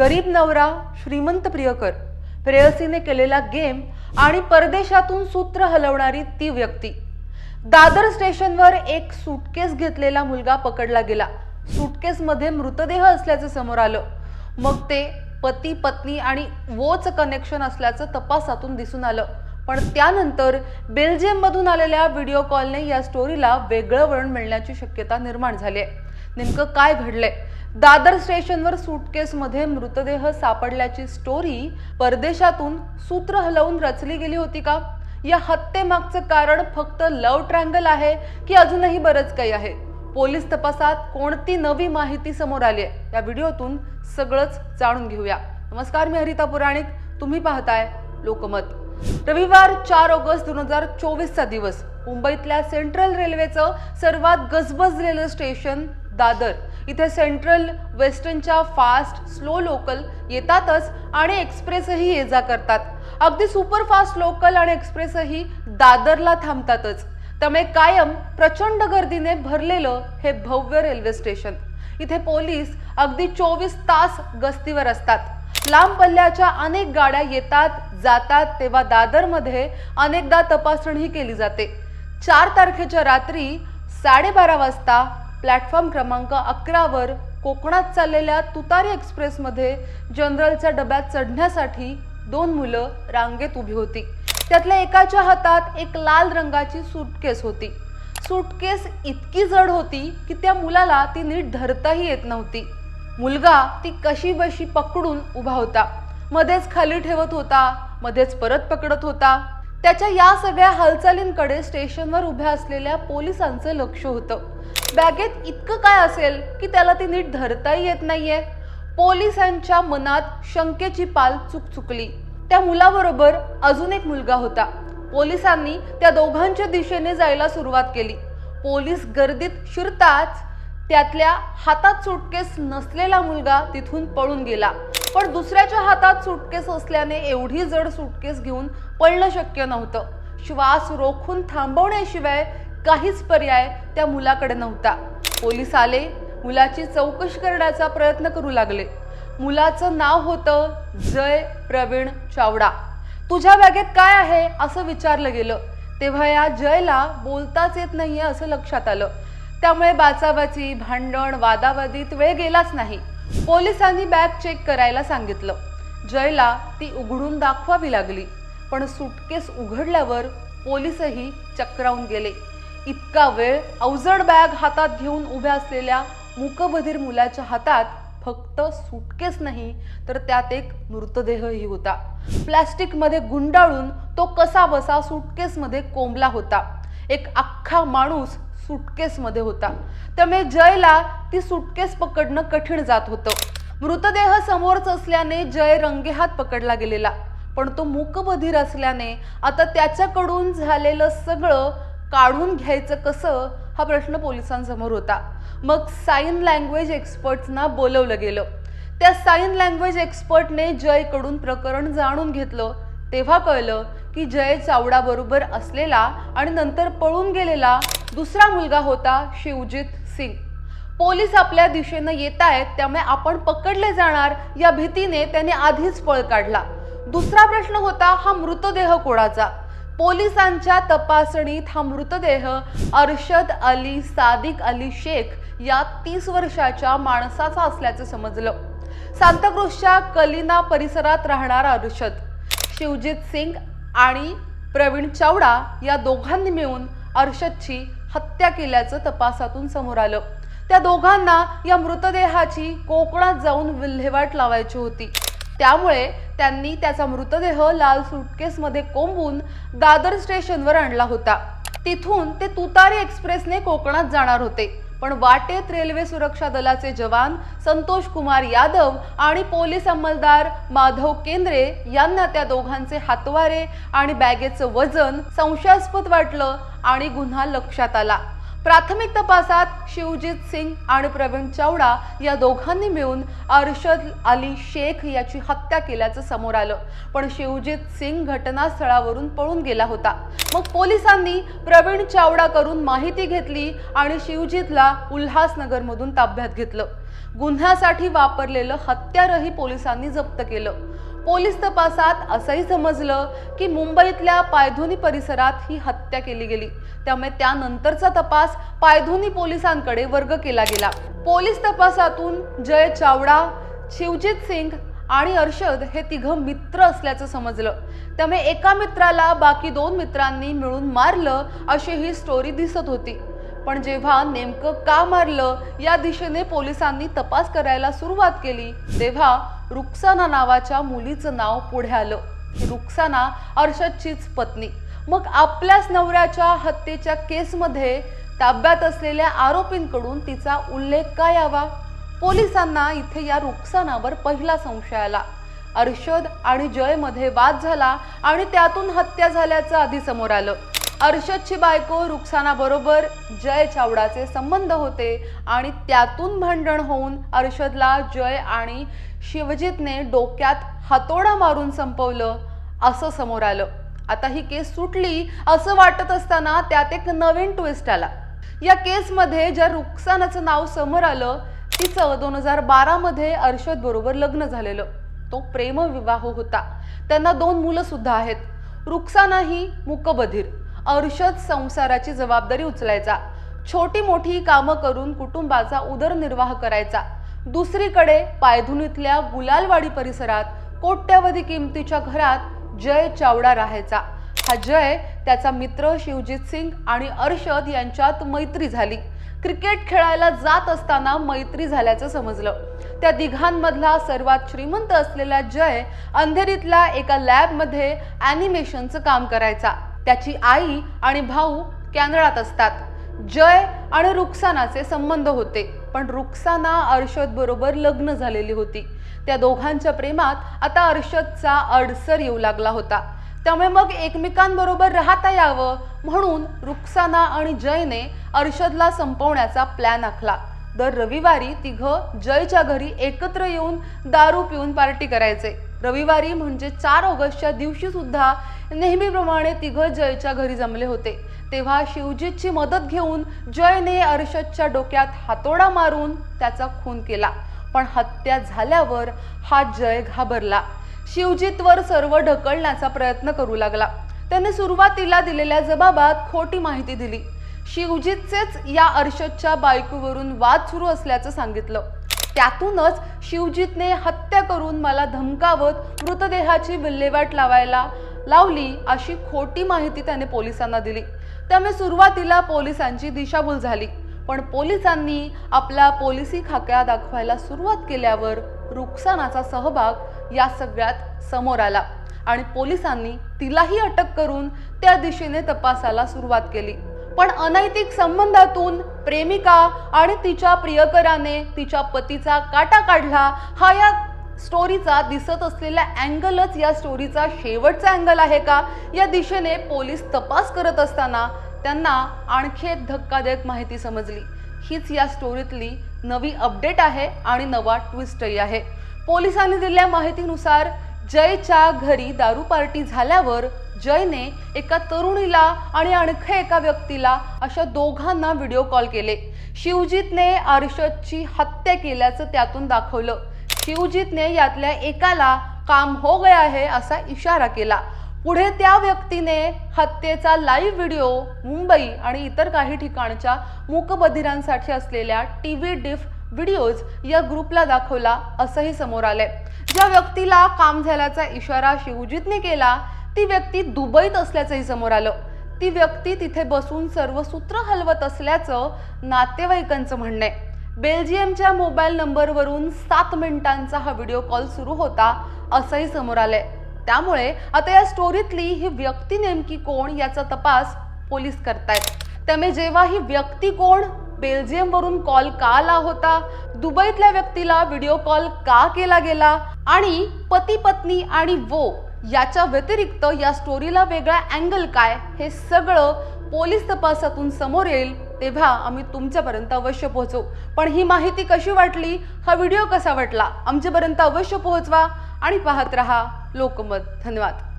गरीब नवरा श्रीमंत प्रियकर प्रेयसीने केलेला गेम आणि परदेशातून सूत्र हलवणारी ती व्यक्ती. दादर स्टेशनवर एक सुटकेस घेतलेला मुलगा पकडला गेला. सुटकेसमध्ये मृतदेह असल्याचं समोर आलं. मग ते पती पत्नी आणि वोच कनेक्शन असल्याचं तपासातून दिसून आलं. पण त्यानंतर बेल्जियममधून आलेल्या व्हिडिओ कॉलने या स्टोरीला वेगळं वळण मिळण्याची शक्यता निर्माण झाली आहे नेमकं काय घडलंय? दादर स्टेशनवर सुटकेसमध्ये मृतदेह सापडल्याची स्टोरी परदेशातून सूत्र हलवून रचली गेली होती का? या हत्येमागचं कारण फक्त लव ट्रँगल आहे की अजूनही बरंच काही आहे? पोलीस तपासात कोणती नवी माहिती समोर आली आहे? या व्हिडिओतून सगळंच जाणून घेऊया. नमस्कार मी हरिता पुराणिक. तुम्ही पाहताय लोकमत. रविवार चार ऑगस्ट दोन हजार चोवीसचा दिवस. मुंबईतल्या सेंट्रल रेल्वेचं सर्वात गजबजलेलं स्टेशन दादर. इथे सेंट्रल वेस्टर्नच्या फास्ट स्लो लोकल येतातच आणि एक्सप्रेसही ये जा करतात. अगदी सुपरफास्ट लोकल आणि एक्सप्रेसही दादरला थांबतातच. त्यामुळे कायम प्रचंड गर्दीने भरलेलं हे भव्य रेल्वे स्टेशन. इथे पोलीस अगदी चोवीस तास गस्तीवर असतात. लांब पल्ल्याच्या अनेक गाड्या येतात जातात तेव्हा दादरमध्ये अनेकदा तपासणीही केली जाते. चार तारखेच्या रात्री साडेबारा वाजता प्लॅटफॉर्म क्रमांक अकरावर कोकणात चाललेल्या तुतारी एक्सप्रेसमध्ये जनरलच्या डब्यात चढण्यासाठी दोन मुलं रांगेत उभी होती. त्यातल्या एकाच्या हातात एक लाल रंगाची सुटकेस होती. सुटकेस इतकी जड होती की त्या मुलाला ती नीट धरताही येत नव्हती. मुलगा ती कशी बशी पकडून उभा होता. मध्येच खाली ठेवत होता मध्येच परत पकडत होता. त्याच्या या सगळ्या हालचालींकडे स्टेशनवर उभ्या असलेल्या पोलिसांचं लक्ष होतं. बॅगेत इतकं काय असेल की त्याला ती नीट धरताही येत नाहीये? पोलिसांच्या मनात शंकेची पाल चुक चुकली. त्या मुलाबरोबर अजून एक मुलगा होता. पोलिसांनी त्या दोघांच्या दिशेने जायला सुरुवात केली. पोलीस गर्दीत शिरताच त्यातल्या हातात सुटकेस नसलेला मुलगा तिथून पळून गेला. पण दुसऱ्याच्या हातात सुटकेस असल्याने एवढी जड सुटकेस घेऊन पळणं शक्य नव्हतं. श्वास रोखून थांबवण्याशिवाय काहीच पर्याय त्या मुलाकडे नव्हता. पोलीस आले मुलाची चौकशी करण्याचा प्रयत्न करू लागले. मुलाचं नाव होतं जय प्रवीण चावडा. तुझ्या बॅगेत काय आहे? असं विचारलं गेलं. तेव्हा या जयला बोलताच येत नाहीये असं लक्षात आलं. त्यामुळे बाचाबाची भांडण वादावादीत वेळ गेलाच नाही. पोलिसांनी बॅग चेक करायला सांगितलं. जयला ती उघडून दाखवावी लागली. पण सुटकेस उघडल्यावर पोलीसही चक्रावून गेले. इतका वेळ अवजड बॅग हातात घेऊन उभ्या असलेल्या मुकबधीर मुलाच्या हातात फक्त सुटकेस नाही तर त्यात एक मृतदेहही होता. प्लॅस्टिकमध्ये गुंडाळून तो कसा बसा सुटकेसमध्ये कोंबला होता. एक अख्खा माणूस सुटकेसमध्ये होता. त्यामुळे जयला ती सुटकेस पकडणं कठीण जात होतं. मृतदेह समोरच असल्याने जय रंगेहात पकडला गेलेला. पण तो मूकबधीर असल्याने आता त्याच्याकडून झालेलं सगळं काढून घ्यायचं कसं? हा प्रश्न पोलिसांसमोर होता. मग साईन लँग्वेज एक्सपर्ट्सना बोलवलं गेलं. त्या साईन लँग्वेज एक्सपर्टने जयकडून प्रकरण जाणून घेतलं. तेव्हा कळलं की जय चावडाबरोबर असलेला आणि नंतर पळून गेलेला दुसरा मुलगा होता शिवजित सिंग. पोलीस आपल्या दिशेनं येत आहेत त्यामुळे आपण पकडले जाणार. या भीतीने त्याने आधीच पळ काढला. दुसरा प्रश्न होता हा मृतदेह कोणाचा? पोलिसांच्या तपासणीत हा मृतदेह अरशद अली सादिक अली शेख या तीस वर्षाच्या माणसाचा असल्याचं समजलं. सांताक्रूजच्या कलिना परिसरात राहणारा अरशद. शिवजित सिंग आणि प्रवीण चावडा या दोघांनी मिळून अर्षदची हत्या केल्याचं तपासातून समोर आलं. त्या दोघांना या मृतदेहाची कोकणात जाऊन विल्हेवाट लावायची होती. त्यामुळे त्यांनी त्याचा मृतदेह लाल सुटकेसमध्ये कोंबून दादर स्टेशनवर आणला होता. तिथून ते तुतारी एक्सप्रेसने कोकणात जाणार होते. पण वाटेत रेल्वे सुरक्षा दलाचे जवान संतोष कुमार यादव आणि पोलीस अंमलदार माधव केंद्रे यांना त्या दोघांचे हातवारे आणि बॅगेचं वजन संशयास्पद वाटलं आणि गुन्हा लक्षात आला. प्राथमिक तपासात शिवजित सिंग आणि प्रवीण चावडा या दोघांनी मिळून अरशद अली शेख याची हत्या केल्याचं समोर आलं. पण शिवजित सिंग घटनास्थळावरून पळून गेला होता. मग पोलिसांनी प्रवीण चावडा करून माहिती घेतली आणि शिवजितला उल्हासनगरमधून ताब्यात घेतलं. गुन्ह्यासाठी वापरलेलं हत्यारही पोलिसांनी जप्त केलं. पोलीस तपासात असंही समजलं की मुंबईतल्या पायधुनी परिसरात ही हत्या केली गेली. त्यामुळे त्यानंतरचा तपास पायधुनी पोलिसांकडे वर्ग केला गेला. पोलीस तपासातून जय चावडा शिवजित सिंग आणि अर्षद हे तिघं मित्र असल्याचं समजलं. त्यामुळे एका मित्राला बाकी दोन मित्रांनी मिळून मारलं अशी ही स्टोरी दिसत होती. पण जेव्हा नेमकं का मारलं या दिशेने पोलिसांनी तपास करायला सुरुवात केली तेव्हा रुक्साना नावाच्या मुलीचं नाव पुढे आलं. रुक्साना अर्षदचीच पत्नी. मग आपल्याच नवऱ्याच्या हत्येच्या केसमध्ये ताब्यात असलेल्या आरोपींकडून तिचा उल्लेख का यावा? पोलिसांना इथे या रुक्सानावर पहिला संशय आला. अर्षद आणि जयमध्ये वाद झाला आणि त्यातून हत्या झाल्याचं आधी समोर आलं. अर्षदची बायको रुक्साना बरोबर जय चावडाचे संबंध होते आणि त्यातून भांडण होऊन अर्षदला जय आणि शिवजितने डोक्यात हातोडा मारून संपवलं असं समोर आलं. आता ही केस सुटली असं वाटत असताना त्यात एक नवीन ट्विस्ट आला. या केसमध्ये ज्या रुक्सानाचं नाव समोर आलं तिचं दोन हजार बारामध्ये अर्षद बरोबर लग्न झालेलं. तो प्रेमविवाह होता. त्यांना दोन मुलं सुद्धा आहेत. रुक्साना ही मुकबधीर. औषध संसाराची जबाबदारी उचलायचा. छोटी मोठी कामं करून कुटुंबाचा उदरनिर्वाह करायचा. दुसरीकडे पायधुनीतल्या गुलालवाडी परिसरात कोट्यवधी किमतीच्या घरात जय चावडा राहायचा. हा जय त्याचा मित्र शिवजित सिंग आणि अर्षद यांच्यात मैत्री झाली. क्रिकेट खेळायला जात असताना मैत्री झाल्याचं समजलं. त्या दिघांमधला सर्वात श्रीमंत असलेला जय अंधेरीतल्या एका लॅबमध्ये ॲनिमेशनचं काम करायचा. त्याची आई आणि भाऊ कॅनडात असतात. जय आणि रुक्सानाचे संबंध होते पण रुक्साना अर्षद बरोबर लग्न झालेली होती. त्या दोघांच्या प्रेमात आता अर्षदचा अडसर येऊ लागला होता. त्यामुळे मग एकमेकांबरोबर राहता यावं म्हणून रुक्साना आणि जयने अर्षदला संपवण्याचा प्लॅन आखला. दर रविवारी तिघं जयच्या घरी एकत्र येऊन दारू पिऊन पार्टी करायचे. रविवारी म्हणजे चार ऑगस्टच्या दिवशी सुद्धा नेहमीप्रमाणे तिघं जयच्या घरी जमले होते. तेव्हा शिवजीतची मदत घेऊन जयने अर्षदच्या डोक्यात हातोडा मारून त्याचा खून केला. पण हत्या झाल्यावर हा जय घाबरला. शिवजीतवर सर्व ढकलण्याचा प्रयत्न करू लागला. त्याने सुरुवातीला दिलेल्या जबाबात खोटी माहिती दिली. शिवजीतचेच या अर्षदच्या बायकोवरून वाद सुरू असल्याचं सांगितलं. त्यातूनच शिवजीतने हत्या करून मला धमकावत मृतदेहाची विल्हेवाट लावायला लावली अशी खोटी माहिती त्याने पोलिसांना दिली. त्यामुळे सुरुवातीला पोलिसांची दिशाभूल झाली. पण पोलिसांनी आपला पोलिसी खाक्या दाखवायला सुरुवात केल्यावर रुक्सानाचा सहभाग या सगळ्यात समोर आला आणि पोलिसांनी तिलाही अटक करून त्या दिशेने तपासाला सुरुवात केली. पण अनैतिक संबंधातून प्रेमिका आणि तिच्या प्रियकराने तिच्या पतीचा काटा काढला. हा या स्टोरीचा दिसत असलेला अँगलच या स्टोरीचा शेवटचा अँगल आहे का? या दिशेने पोलीस तपास करत असताना त्यांना आणखी एक धक्कादायक माहिती समजली. हीच या स्टोरीतली नवी अपडेट आहे आणि नवा ट्विस्टही आहे. पोलिसांनी दिलेल्या माहितीनुसार जयच्या घरी दारू पार्टी झाल्यावर जयने एका तरुणीला आणि आणखी एका व्यक्तीला अशा दोघांना व्हिडिओ कॉल केले. शिवजीतने अर्षदची हत्या केल्याचं त्यातून दाखवलं. शिवजीतने यातल्या एकाला काम हो गया आहे असा इशारा केला. पुढे त्या व्यक्तीने हत्येचा लाईव्ह व्हिडिओ मुंबई आणि इतर काही ठिकाणच्या मूकबधिरांसाठी असलेल्या टी व्ही डिफ व्हिडिओज या ग्रुपला दाखवला असंही समोर आलंय. ज्या व्यक्तीला काम झाल्याचा इशारा शिवजीतने केला ती व्यक्ती दुबईत असल्याचंही समोर आलं. ती व्यक्ती तिथे बसून सर्व सूत्र हलवत असल्याचं नातेवाईकांचं म्हणणं आहे. बेल्जियमच्या मोबाईल नंबरवरून सात मिनिटांचा हा व्हिडिओ कॉल सुरू होता असंही समोर आलंय. त्यामुळे आता या स्टोरीतली ही व्यक्ती नेमकी कोण याचा तपास पोलीस करतायत. त्यामुळे जेव्हा ही व्यक्ती कोण बेल्जियमवरून कॉल का आला होता दुबईतल्या व्यक्तीला व्हिडिओ कॉल का केला गेला आणि पती पत्नी आणि वो याच्या व्यतिरिक्त या स्टोरीला वेगळा अँगल काय हे सगळं पोलीस तपासातून समोर येईल तेव्हा आम्ही तुमच्यापर्यंत अवश्य पोहोचवू पण ही माहिती कशी वाटली? हा व्हिडिओ कसा वाटला? आमच्यापर्यंत अवश्य पोहोचवा आणि पाहत रहा लोकमत. धन्यवाद.